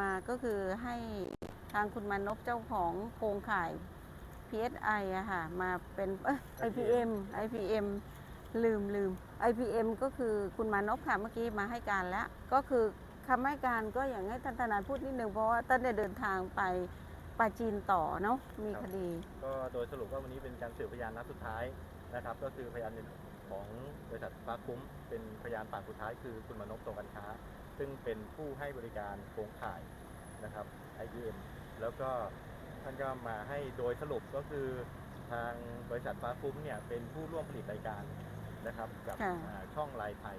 มาก็คือให้ทางคุณมานพเจ้าของโครงข่าย PSI อะค่ะ มาเป็นเอ้ย IPM IPM ลืมลืม IPM ก็คือคุณมานพค่ะเมื่อกี้มาให้การแล้ว ก็คือคำให้การก็อย่างให้ท่านทนายพูดนิดนึง เพราะว่าท่านได้เดินทางไปปาจีนต่อเนาะมีคดี ก็โดยสรุปว่าวันนี้เป็นการสืบพยานนัดสุดท้าย นะครับ ก็คือพยานของบริษัทฟ้าคุ้ม เป็นพยานปากสุดท้ายคือคุณมนพตรงกันค้า ซึ่งเป็นผู้ให้บริการโครงข่ายนะครับ IBM แล้วก็ท่านก็มาให้โดยสรุปก็คือทางบริษัทฟ้าคุ้มเนี่ยเป็นผู้ร่วมผลิตรายการนะครับกับค่ะอ่าช่องลายไทย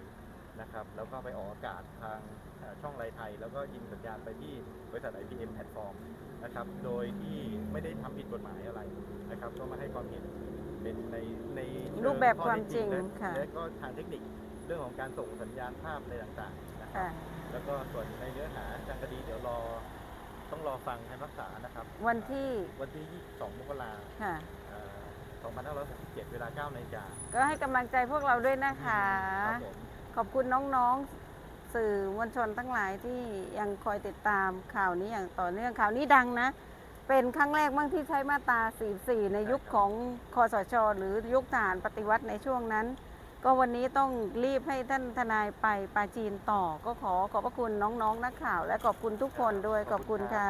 นะครับแล้วก็ไปออกอากาศทางอ่าช่องลายไทย แล้วก็ยิงสัญญาณไปที่บริษัท IBM แพลตฟอร์มนะครับ โดยที่ไม่ได้ทำผิดกฎหมายอะไรนะครับ ก็มาให้ความเห็น เป็นในในเชิงรูปแบบข้อความเท็จริงและค่ะ และก็ทางเทคนิคเรื่องของการส่งสัญญาณภาพอะไรต่างๆนะครับ ค่ะ แล้วก็ส่วนในเนื้อหาทางคดีเดี๋ยวรอต้องรอฟังคำรักษานะครับวันที่วันที่ 22 มกราค่ะคม2567 เวลา9นาฬิกาก็ให้กำลังใจพวกเราด้วยนะคะ ครับผม ขอบคุณน้องๆ สื่อมวลชนทั้งหลายที่ยังคอยติดตามข่าวนี้อย่างต่อเนื่องข่าวนี้ดังนะ เป็นครั้งแรกบ้างที่ใช้มาตรา 44 ในยุคของคอสช หรือยุคทหารปฏิวัติในช่วงนั้น ก็วันนี้ต้องรีบให้ท่านทนายไปปาจีนต่อ ก็ขอขอบพระคุณน้องๆ นักข่าว และขอบคุณทุกคนด้วยขอบคุณค่ะ